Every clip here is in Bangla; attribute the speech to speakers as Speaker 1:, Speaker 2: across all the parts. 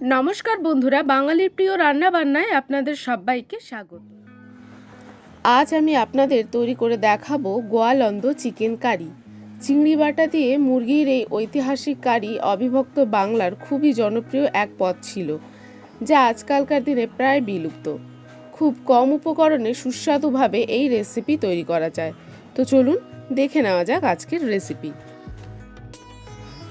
Speaker 1: নমস্কার বন্ধুরা, বাঙালির প্রিয় রান্না বান্নায় আপনাদের সবাইকে স্বাগত। আজ আমি আপনাদের তৈরি করে দেখাবো গোয়ালন্দ চিকেন কারি। চিংড়ি বাটা দিয়ে মুরগির এই ঐতিহাসিক কারি অবিভক্ত বাংলার খুবই জনপ্রিয় এক পদ ছিল, যা আজকালকার দিনে প্রায় বিলুপ্ত। খুব কম উপকরণে সুস্বাদুভাবে এই রেসিপি তৈরি করা যায়। তো চলুন দেখে নেওয়া যাক আজকের রেসিপি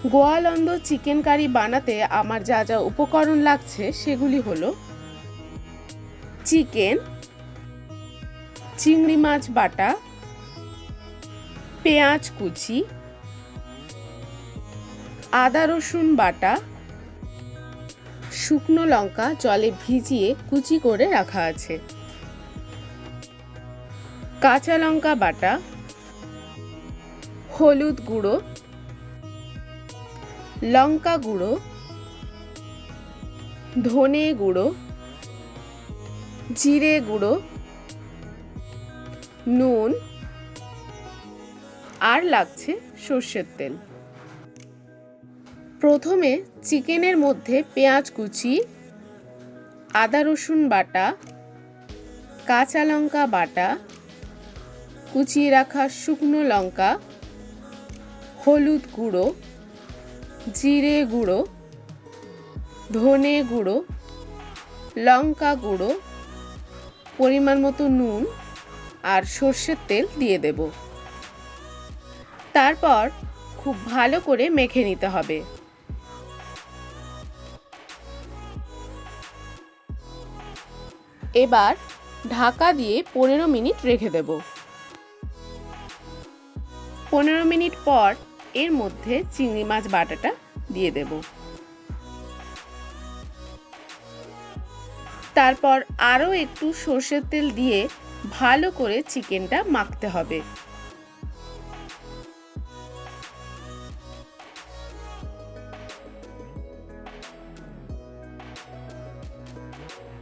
Speaker 1: গোয়ালন্দ চিকেন কারি বানাতে আমার যা যা উপকরণ লাগছে সেগুলি হলো চিকেন, চিংড়ি মাছ বাটা, পেঁয়াজ কুচি, আদা রসুন বাটা, শুকনো লঙ্কা জলে ভিজিয়ে কুচি করে রাখা আছে। কাঁচা লঙ্কা বাটা, হলুদ গুঁড়ো লঙ্কা গুঁড়ো, ধনে গুঁড়ো, জিরে গুঁড়ো, নুন আর লাগছে সর্ষের তেল। প্রথমে চিকেনের মধ্যে পেঁয়াজ কুচি, আদা রসুন বাটা, কাঁচা লঙ্কা বাটা, কুচিয়ে রাখা শুকনো লঙ্কা, হলুদ গুঁড়ো জিরে গুঁড়ো, ধনে গুঁড়ো, লঙ্কা গুঁড়ো, পরিমাণ মতো নুন আর সর্ষের তেল দিয়ে দেব। তারপর খুব ভালো করে মেখে নিতে হবে। এবার ঢাকা দিয়ে পনেরো মিনিট রেখে দেব। পনেরো মিনিট পর এর মধ্যে চিংড়ি মাছ বাটাটা দিয়ে দেব। তারপর আরও একটু সর্ষের তেল দিয়ে ভালো করে চিকেনটা মাখতে হবে।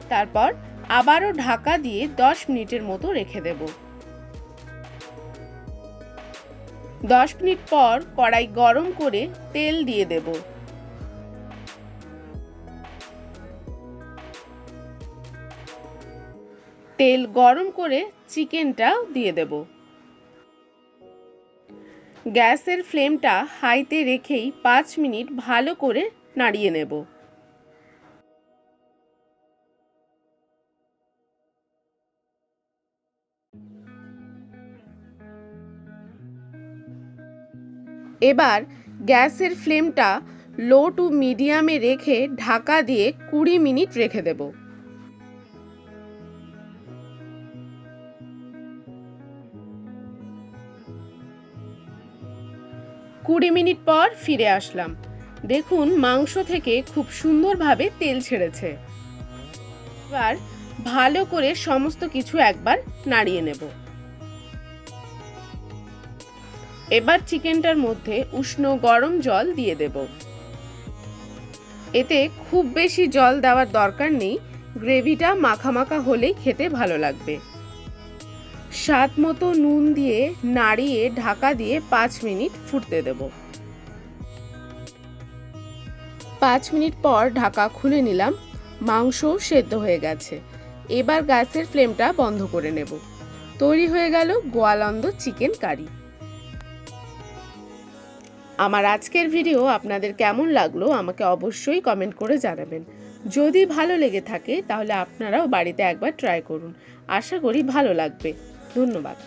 Speaker 1: তারপর আবারও ঢাকা দিয়ে দশ মিনিটের মতো রেখে দেবো। দশ মিনিট পর কড়াই গরম করে তেল দিয়ে দেব। তেল গরম করে চিকেনটাও দিয়ে দেব। গ্যাসের ফ্লেমটা হাইতে রেখেই পাঁচ মিনিট ভালো করে নাড়িয়ে নেব। এবার গ্যাসের ফ্লেমটা লো টু মিডিয়ামে রেখে ঢাকা দিয়ে কুড়ি মিনিট রেখে দেব। কুড়ি মিনিট পর ফিরে আসলাম। দেখুন মাংস থেকে খুব সুন্দরভাবে তেল ছেড়েছে। এবার ভালো করে সমস্ত কিছু একবার নাড়িয়ে নেব। এবার চিকেনটার মধ্যে উষ্ণ গরম জল দিয়ে দেব। এতে খুব বেশি জল দেওয়ার দরকার নেই, গ্রেভিটা মাখা মাখা হলেই খেতে ভালো লাগবে। স্বাদ মতো নুন দিয়ে নাড়িয়ে ঢাকা দিয়ে পাঁচ মিনিট ফুটতে দেব। পাঁচ মিনিট পর ঢাকা খুলে নিলাম, মাংসও সেদ্ধ হয়ে গেছে। এবার গ্যাসের ফ্লেমটা বন্ধ করে নেব। তৈরি হয়ে গেল গোয়ালন্দ চিকেন কারি। আমার আজকের ভিডিও আপনাদের কেমন লাগল আমাকে অবশ্যই কমেন্ট করে জানাবেন। যদি ভালো লেগে থাকে তাহলে আপনারাও বাড়িতে একবার ট্রাই করুন। আশা করি ভালো লাগবে। ধন্যবাদ।